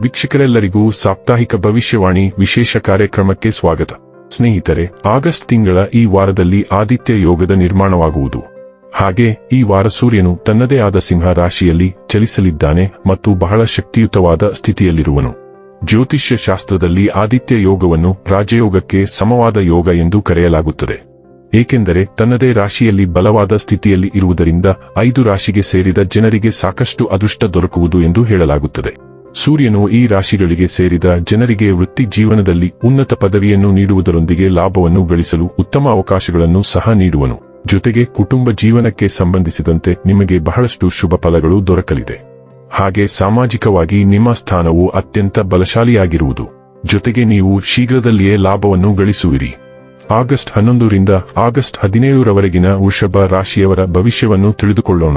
ವೀಕ್ಷಕರೆಲ್ಲರಿಗೂ ಸಾಪ್ತಾಹಿಕ ಭವಿಷ್ಯವಾಣಿ ವಿಶೇಷ ಕಾರ್ಯಕ್ರಮಕ್ಕೆ ಸ್ವಾಗತ. ಸ್ನೇಹಿತರೆ, ಆಗಸ್ಟ್ ತಿಂಗಳ ಈ ವಾರದಲ್ಲಿ ಆದಿತ್ಯ ಯೋಗದ ನಿರ್ಮಾಣವಾಗುವುದು. ಹಾಗೆ ಈ ವಾರ ಸೂರ್ಯನು ತನ್ನದೇ ಆದ ಸಿಂಹ ರಾಶಿಯಲ್ಲಿ ಚಲಿಸಲಿದ್ದಾನೆ ಮತ್ತು ಬಹಳ ಶಕ್ತಿಯುತವಾದ ಸ್ಥಿತಿಯಲ್ಲಿರುವನು. ಜ್ಯೋತಿಷ್ಯ ಶಾಸ್ತ್ರದಲ್ಲಿ ಆದಿತ್ಯ ಯೋಗವನ್ನು ರಾಜಯೋಗಕ್ಕೆ ಸಮವಾದ ಯೋಗ ಎಂದು ಕರೆಯಲಾಗುತ್ತದೆ. ಏಕೆಂದರೆ ತನ್ನದೇ ರಾಶಿಯಲ್ಲಿ ಬಲವಾದ ಸ್ಥಿತಿಯಲ್ಲಿ ಇರುವುದರಿಂದ ಐದು ರಾಶಿಗೆ ಸೇರಿದ ಜನರಿಗೆ ಸಾಕಷ್ಟು ಅದೃಷ್ಟ ದೊರಕುವುದು ಎಂದು ಹೇಳಲಾಗುತ್ತದೆ. ಸೂರ್ಯನು ಈ ರಾಶಿಗಳಿಗೆ ಸೇರಿದ ಜನರಿಗೆ ವೃತ್ತಿ ಜೀವನದಲ್ಲಿ ಉನ್ನತ ಪದವಿಯನ್ನು ನೀಡುವುದರೊಂದಿಗೆ ಲಾಭವನ್ನು ಗಳಿಸಲು ಉತ್ತಮ ಅವಕಾಶಗಳನ್ನು ಸಹ ನೀಡುವನು. ಜೊತೆಗೆ ಕುಟುಂಬ ಜೀವನಕ್ಕೆ ಸಂಬಂಧಿಸಿದಂತೆ ನಿಮಗೆ ಬಹಳಷ್ಟು ಶುಭ ಫಲಗಳು ದೊರಕಲಿದೆ. ಹಾಗೆ ಸಾಮಾಜಿಕವಾಗಿ ನಿಮ್ಮ ಸ್ಥಾನವು ಅತ್ಯಂತ ಬಲಶಾಲಿಯಾಗಿರುವುದು. ಜೊತೆಗೆ ನೀವು ಶೀಘ್ರದಲ್ಲಿಯೇ ಲಾಭವನ್ನು ಗಳಿಸುವಿರಿ. ಆಗಸ್ಟ್ ಹನ್ನೊಂದರಿಂದ ಆಗಸ್ಟ್ ಹದಿನೇಳರವರೆಗಿನ ವೃಷಭ ರಾಶಿಯವರ ಭವಿಷ್ಯವನ್ನು ತಿಳಿದುಕೊಳ್ಳೋಣ.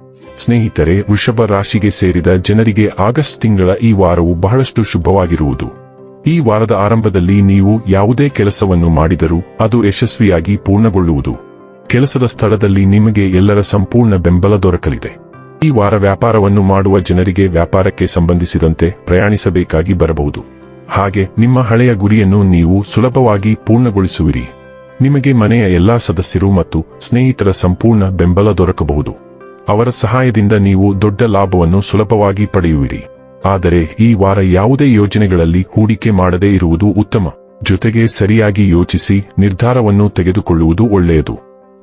ಸ್ನೇಹಿತರೆ, ವೃಷಭ ರಾಶಿಗೆ ಸೇರಿದ ಜನರಿಗೆ ಆಗಸ್ಟ್ ತಿಂಗಳ ಈ ವಾರವು ಬಹಳಷ್ಟು ಶುಭವಾಗಿರುವುದು. ಈ ವಾರದ ಆರಂಭದಲ್ಲಿ ನೀವು ಯಾವುದೇ ಕೆಲಸವನ್ನು ಮಾಡಿದರೂ ಅದು ಯಶಸ್ವಿಯಾಗಿ ಪೂರ್ಣಗೊಳ್ಳುವುದು. ಕೆಲಸದ ಸ್ಥಳದಲ್ಲಿ ನಿಮಗೆ ಎಲ್ಲರ ಸಂಪೂರ್ಣ ಬೆಂಬಲ ದೊರಕಲಿದೆ. ಈ ವಾರ ವ್ಯಾಪಾರವನ್ನು ಮಾಡುವ ಜನರಿಗೆ ವ್ಯಾಪಾರಕ್ಕೆ ಸಂಬಂಧಿಸಿದಂತೆ ಪ್ರಯಾಣಿಸಬೇಕಾಗಿ ಬರಬಹುದು. ಹಾಗೆ ನಿಮ್ಮ ಹಳೆಯ ಗುರಿಯನ್ನು ನೀವು ಸುಲಭವಾಗಿ ಪೂರ್ಣಗೊಳಿಸುವಿರಿ. ನಿಮಗೆ ಮನೆಯ ಎಲ್ಲಾ ಸದಸ್ಯರು ಮತ್ತು ಸ್ನೇಹಿತರ ಸಂಪೂರ್ಣ ಬೆಂಬಲ ದೊರಕಬಹುದು. ಅವರ ಸಹಾಯದಿಂದ ನೀವು ದೊಡ್ಡ ಲಾಭವನ್ನು ಸುಲಭವಾಗಿ ಪಡೆಯುವಿರಿ. ಆದರೆ ಈ ವಾರ ಯಾವುದೇ ಯೋಜನೆಗಳಲ್ಲಿ ಹೂಡಿಕೆ ಮಾಡದೇ ಇರುವುದು ಉತ್ತಮ. ಜೊತೆಗೆ ಸರಿಯಾಗಿ ಯೋಚಿಸಿ ನಿರ್ಧಾರವನ್ನು ತೆಗೆದುಕೊಳ್ಳುವುದು ಒಳ್ಳೆಯದು.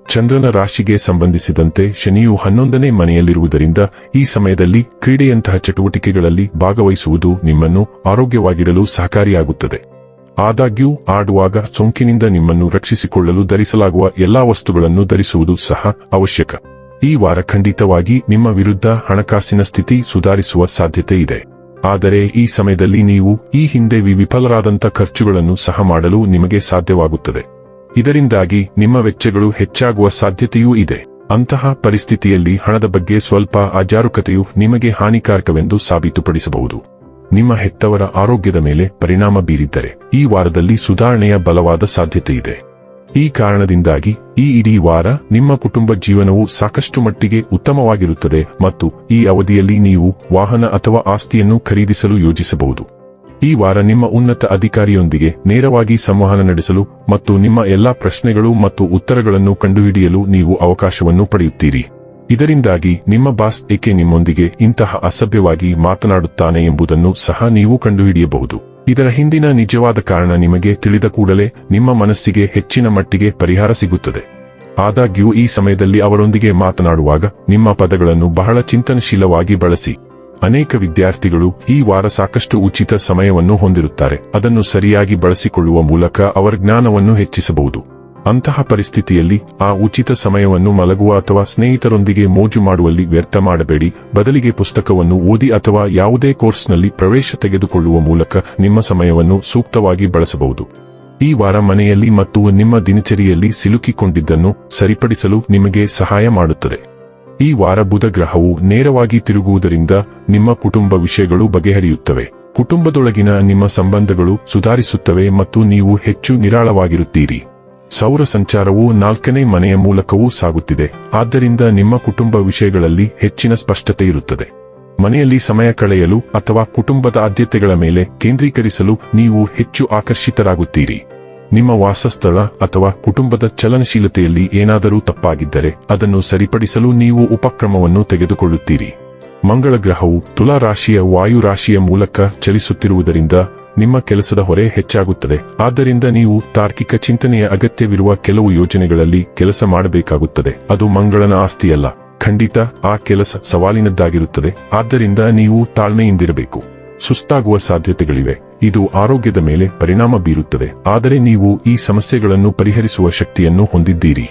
ಚಂದ್ರನ ರಾಶಿಗೆ ಸಂಬಂಧಿಸಿದಂತೆ ಶನಿಯು ಹನ್ನೊಂದನೇ ಮನೆಯಲ್ಲಿರುವುದರಿಂದ ಈ ಸಮಯದಲ್ಲಿ ಕ್ರೀಡೆಯಂತಹ ಚಟುವಟಿಕೆಗಳಲ್ಲಿ ಭಾಗವಹಿಸುವುದು ನಿಮ್ಮನ್ನು ಆರೋಗ್ಯವಾಗಿಡಲು ಸಹಕಾರಿಯಾಗುತ್ತದೆ. ಆದಾಗ್ಯೂ ಆಡುವಾಗ ಸೋಂಕಿನಿಂದ ನಿಮ್ಮನ್ನು ರಕ್ಷಿಸಿಕೊಳ್ಳಲು ಧರಿಸಲಾಗುವ ಎಲ್ಲಾ ವಸ್ತುಗಳನ್ನು ಧರಿಸುವುದು ಸಹ ಅವಶ್ಯಕ. ಈ ವಾರ ಖಂಡಿತವಾಗಿ ನಿಮ್ಮ ವಿರುದ್ಧ ಹಣಕಾಸಿನ ಸ್ಥಿತಿ ಸುಧಾರಿಸುವ ಸಾಧ್ಯತೆ ಇದೆ. ಆದರೆ ಈ ಸಮಯದಲ್ಲಿ ನೀವು ಈ ಹಿಂದೆ ವಿಫಲರಾದಂಥ ಖರ್ಚುಗಳನ್ನು ಸಹ ಮಾಡಲು ನಿಮಗೆ ಸಾಧ್ಯವಾಗುತ್ತದೆ. ಇದರಿಂದಾಗಿ ನಿಮ್ಮ ವೆಚ್ಚಗಳು ಹೆಚ್ಚಾಗುವ ಸಾಧ್ಯತೆಯೂ ಇದೆ. ಅಂತಹ ಪರಿಸ್ಥಿತಿಯಲ್ಲಿ ಹಣದ ಬಗ್ಗೆ ಸ್ವಲ್ಪ ಅಜಾರುಕತೆಯು ನಿಮಗೆ ಹಾನಿಕಾರಕವೆಂದು ಸಾಬೀತುಪಡಿಸಬಹುದು. ನಿಮ್ಮ ಹೆತ್ತವರ ಆರೋಗ್ಯದ ಮೇಲೆ ಪರಿಣಾಮ ಬೀರಿದ್ದರೆ ಈ ವಾರದಲ್ಲಿ ಸುಧಾರಣೆಯ ಬಲವಾದ ಸಾಧ್ಯತೆ ಇದೆ. ಈ ಕಾರಣದಿಂದಾಗಿ ಈ ಇಡೀ ವಾರ ನಿಮ್ಮ ಕುಟುಂಬ ಜೀವನವು ಸಾಕಷ್ಟು ಮಟ್ಟಿಗೆ ಉತ್ತಮವಾಗಿರುತ್ತದೆ ಮತ್ತು ಈ ಅವಧಿಯಲ್ಲಿ ನೀವು ವಾಹನ ಅಥವಾ ಆಸ್ತಿಯನ್ನು ಖರೀದಿಸಲು ಯೋಜಿಸಬಹುದು. ಈ ವಾರ ನಿಮ್ಮ ಉನ್ನತ ಅಧಿಕಾರಿಯೊಂದಿಗೆ ನೇರವಾಗಿ ಸಂವಹನ ನಡೆಸಲು ಮತ್ತು ನಿಮ್ಮ ಎಲ್ಲಾ ಪ್ರಶ್ನೆಗಳು ಮತ್ತು ಉತ್ತರಗಳನ್ನು ಕಂಡುಹಿಡಿಯಲು ನೀವು ಅವಕಾಶವನ್ನು ಪಡೆಯುತ್ತೀರಿ. ಇದರಿಂದಾಗಿ ನಿಮ್ಮ ಬಾಸ್ ಏಕೆ ನಿಮ್ಮೊಂದಿಗೆ ಇಂತಹ ಅಸಭ್ಯವಾಗಿ ಮಾತನಾಡುತ್ತಾನೆ ಎಂಬುದನ್ನು ಸಹ ನೀವು ಕಂಡುಹಿಡಿಯಬಹುದು. ಇದರ ಹಿಂದಿನ ನಿಜವಾದ ಕಾರಣ ನಿಮಗೆ ತಿಳಿದ ಕೂಡಲೇ ನಿಮ್ಮ ಮನಸ್ಸಿಗೆ ಹೆಚ್ಚಿನ ಮಟ್ಟಿಗೆ ಪರಿಹಾರ ಸಿಗುತ್ತದೆ. ಆದಾಗ್ಯೂ ಈ ಸಮಯದಲ್ಲಿ ಅವರೊಂದಿಗೆ ಮಾತನಾಡುವಾಗ ನಿಮ್ಮ ಪದಗಳನ್ನು ಬಹಳ ಚಿಂತನಶೀಲವಾಗಿ ಬಳಸಿ. ಅನೇಕ ವಿದ್ಯಾರ್ಥಿಗಳು ಈ ವಾರ ಸಾಕಷ್ಟು ಉಚಿತ ಸಮಯವನ್ನು ಹೊಂದಿರುತ್ತಾರೆ. ಅದನ್ನು ಸರಿಯಾಗಿ ಬಳಸಿಕೊಳ್ಳುವ ಮೂಲಕ ಅವರ ಜ್ಞಾನವನ್ನು ಹೆಚ್ಚಿಸಬಹುದು. ಅಂತಹ ಪರಿಸ್ಥಿತಿಯಲ್ಲಿ ಆ ಉಚಿತ ಸಮಯವನ್ನು ಮಲಗುವ ಅಥವಾ ಸ್ನೇಹಿತರೊಂದಿಗೆ ಮೋಜು ಮಾಡುವಲ್ಲಿ ವ್ಯರ್ಥ ಮಾಡಬೇಡಿ. ಬದಲಿಗೆ ಪುಸ್ತಕವನ್ನು ಓದಿ ಅಥವಾ ಯಾವುದೇ ಕೋರ್ಸ್ನಲ್ಲಿ ಪ್ರವೇಶ ತೆಗೆದುಕೊಳ್ಳುವ ಮೂಲಕ ನಿಮ್ಮ ಸಮಯವನ್ನು ಸೂಕ್ತವಾಗಿ ಬಳಸಬಹುದು. ಈ ವಾರ ಮನೆಯಲ್ಲಿ ಮತ್ತು ನಿಮ್ಮ ದಿನಚರಿಯಲ್ಲಿ ಸಿಲುಕಿಕೊಂಡಿದ್ದನ್ನು ಸರಿಪಡಿಸಲು ನಿಮಗೆ ಸಹಾಯ ಮಾಡುತ್ತದೆ. ಈ ವಾರ ಬುಧ ಗ್ರಹವು ನೇರವಾಗಿ ತಿರುಗುವುದರಿಂದ ನಿಮ್ಮ ಕುಟುಂಬ ವಿಷಯಗಳು ಬಗೆಹರಿಯುತ್ತವೆ. ಕುಟುಂಬದೊಳಗಿನ ನಿಮ್ಮ ಸಂಬಂಧಗಳು ಸುಧಾರಿಸುತ್ತವೆ ಮತ್ತು ನೀವು ಹೆಚ್ಚು ನಿರಾಳವಾಗಿರುತ್ತೀರಿ. ಸೌರ ಸಂಚಾರವು ನಾಲ್ಕನೇ ಮನೆಯ ಮೂಲಕವೂ ಸಾಗುತ್ತಿದೆ. ಆದ್ದರಿಂದ ನಿಮ್ಮ ಕುಟುಂಬ ವಿಷಯಗಳಲ್ಲಿ ಹೆಚ್ಚಿನ ಸ್ಪಷ್ಟತೆ ಇರುತ್ತದೆ. ಮನೆಯಲ್ಲಿ ಸಮಯ ಕಳೆಯಲು ಅಥವಾ ಕುಟುಂಬದ ಆದ್ಯತೆಗಳ ಮೇಲೆ ಕೇಂದ್ರೀಕರಿಸಲು ನೀವು ಹೆಚ್ಚು ಆಕರ್ಷಿತರಾಗುತ್ತೀರಿ. ನಿಮ್ಮ ವಾಸಸ್ಥಳ ಅಥವಾ ಕುಟುಂಬದ ಚಲನಶೀಲತೆಯಲ್ಲಿ ಏನಾದರೂ ತಪ್ಪಾಗಿದ್ದರೆ ಅದನ್ನು ಸರಿಪಡಿಸಲು ನೀವು ಉಪಕ್ರಮವನ್ನು ತೆಗೆದುಕೊಳ್ಳುತ್ತೀರಿ. ಮಂಗಳ ಗ್ರಹವು ತುಲಾ ರಾಶಿಯ ವಾಯು ರಾಶಿಯ ಮೂಲಕ ಚಲಿಸುತ್ತಿರುವುದರಿಂದ ನಿಮ್ಮ ಕೆಲಸದ ಹೊರೆ ಹೆಚ್ಚಾಗುತ್ತದೆ. ಆದ್ದರಿಂದ ನೀವು ತಾರ್ಕಿಕ ಚಿಂತನೆಯ ಅಗತ್ಯವಿರುವ ಕೆಲವು ಯೋಜನೆಗಳಲ್ಲಿ ಕೆಲಸ ಮಾಡಬೇಕಾಗುತ್ತದೆ. ಅದು ಮಂಗಳನ ಆಸ್ತಿಯಲ್ಲ. ಖಂಡಿತ, ಆ ಕೆಲಸ ಸವಾಲಿನದ್ದಾಗಿರುತ್ತದೆ. ಆದ್ದರಿಂದ ನೀವು ತಾಳ್ಮೆಯಿಂದಿರಬೇಕು. ಸುಸ್ತಾಗುವ ಸಾಧ್ಯತೆಗಳಿವೆ. ಇದು ಆರೋಗ್ಯದ ಮೇಲೆ ಪರಿಣಾಮ ಬೀರುತ್ತದೆ. ಆದರೆ ನೀವು ಈ ಸಮಸ್ಯೆಗಳನ್ನು ಪರಿಹರಿಸುವ ಶಕ್ತಿಯನ್ನು ಹೊಂದಿದ್ದೀರಿ.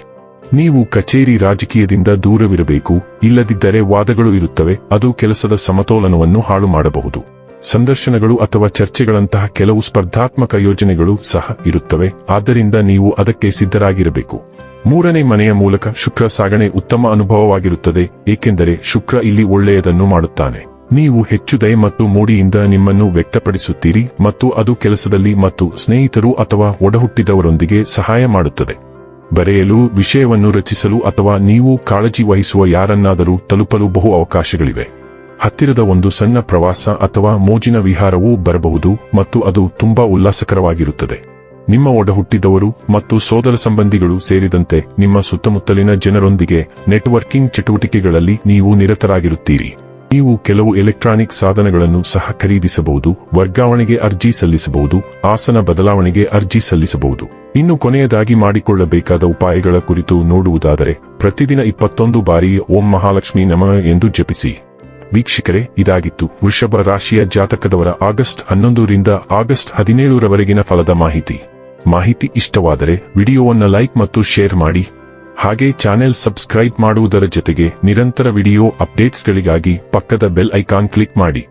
ನೀವು ಕಚೇರಿ ರಾಜಕೀಯದಿಂದ ದೂರವಿರಬೇಕು. ಇಲ್ಲದಿದ್ದರೆ ವಾದಗಳು ಇರುತ್ತವೆ. ಅದು ಕೆಲಸದ ಸಮತೋಲನವನ್ನು ಹಾಳು ಮಾಡಬಹುದು ಸಂದರ್ಶನಗಳು ಅಥವಾ ಚರ್ಚೆಗಳಂತಹ ಕೆಲವು ಸ್ಪರ್ಧಾತ್ಮಕ ಯೋಜನೆಗಳು ಸಹ ಇರುತ್ತವೆ. ಆದ್ದರಿಂದ ನೀವು ಅದಕ್ಕೆ ಸಿದ್ಧರಾಗಿರಬೇಕು. ಮೂರನೇ ಮನೆಯ ಮೂಲಕ ಶುಕ್ರ ಸಾಗಣೆ ಉತ್ತಮ ಅನುಭವವಾಗಿರುತ್ತದೆ, ಏಕೆಂದರೆ ಶುಕ್ರ ಇಲ್ಲಿ ಒಳ್ಳೆಯದನ್ನು ಮಾಡುತ್ತಾನೆ. ನೀವು ಹೆಚ್ಚು ದಯ ಮತ್ತು ಮೂಡಿಯಿಂದ ನಿಮ್ಮನ್ನು ವ್ಯಕ್ತಪಡಿಸುತ್ತೀರಿ ಮತ್ತು ಅದು ಕೆಲಸದಲ್ಲಿ ಮತ್ತು ಸ್ನೇಹಿತರು ಅಥವಾ ಒಡಹುಟ್ಟಿದವರೊಂದಿಗೆ ಸಹಾಯ ಮಾಡುತ್ತದೆ. ಬರೆಯಲು, ವಿಷಯವನ್ನು ರಚಿಸಲು ಅಥವಾ ನೀವು ಕಾಳಜಿ ವಹಿಸುವ ಯಾರನ್ನಾದರೂ ತಲುಪಲು ಬಹು ಅವಕಾಶಗಳಿವೆ. ಹತ್ತಿರದ ಒಂದು ಸಣ್ಣ ಪ್ರವಾಸ ಅಥವಾ ಮೋಜಿನ ವಿಹಾರವೂ ಬರಬಹುದು ಮತ್ತು ಅದು ತುಂಬಾ ಉಲ್ಲಾಸಕರವಾಗಿರುತ್ತದೆ. ನಿಮ್ಮ ಒಡಹುಟ್ಟಿದವರು ಮತ್ತು ಸೋದರ ಸಂಬಂಧಿಗಳು ಸೇರಿದಂತೆ ನಿಮ್ಮ ಸುತ್ತಮುತ್ತಲಿನ ಜನರೊಂದಿಗೆ ನೆಟ್ವರ್ಕಿಂಗ್ ಚಟುವಟಿಕೆಗಳಲ್ಲಿ ನೀವು ನಿರತರಾಗಿರುತ್ತೀರಿ. ನೀವು ಕೆಲವು ಎಲೆಕ್ಟ್ರಾನಿಕ್ ಸಾಧನಗಳನ್ನು ಸಹ ಖರೀದಿಸಬಹುದು, ವರ್ಗಾವಣೆಗೆ ಅರ್ಜಿ ಸಲ್ಲಿಸಬಹುದು, ಆಸನ ಬದಲಾವಣೆಗೆ ಅರ್ಜಿ ಸಲ್ಲಿಸಬಹುದು. ಇನ್ನು ಕೊನೆಯದಾಗಿ ಮಾಡಿಕೊಳ್ಳಬೇಕಾದ ಉಪಾಯಗಳ ಕುರಿತು ನೋಡುವುದಾದರೆ, ಪ್ರತಿದಿನ ಇಪ್ಪತ್ತೊಂದು ಬಾರಿ ಓಂ ಮಹಾಲಕ್ಷ್ಮಿ ನಮಃ ಎಂದು ಜಪಿಸಿ. ವೀಕ್ಷಕರೇ, ಇದಾಗಿತ್ತು. ವೃಷಭ ರಾಶಿಯ ಜಾತಕದವರ ಆಗಸ್ಟ್ ಹನ್ನೊಂದರಿಂದ ಆಗಸ್ಟ್ ಹದಿನೇಳರವರೆಗಿನ ಫಲದ ಮಾಹಿತಿ. ಮಾಹಿತಿ ಇಷ್ಟವಾದರೆ ವಿಡಿಯೋವನ್ನ ಲೈಕ್ ಮತ್ತು ಶೇರ್ ಮಾಡಿ. ಹಾಗೆ ಚಾನೆಲ್ ಸಬ್ಸ್ಕ್ರೈಬ್ ಮಾಡುವುದರ ಜೊತೆಗೆ ನಿರಂತರ ವಿಡಿಯೋ ಅಪ್ಡೇಟ್ಸ್ಗಳಿಗಾಗಿ ಪಕ್ಕದ ಬೆಲ್ ಐಕಾನ್ ಕ್ಲಿಕ್ ಮಾಡಿ.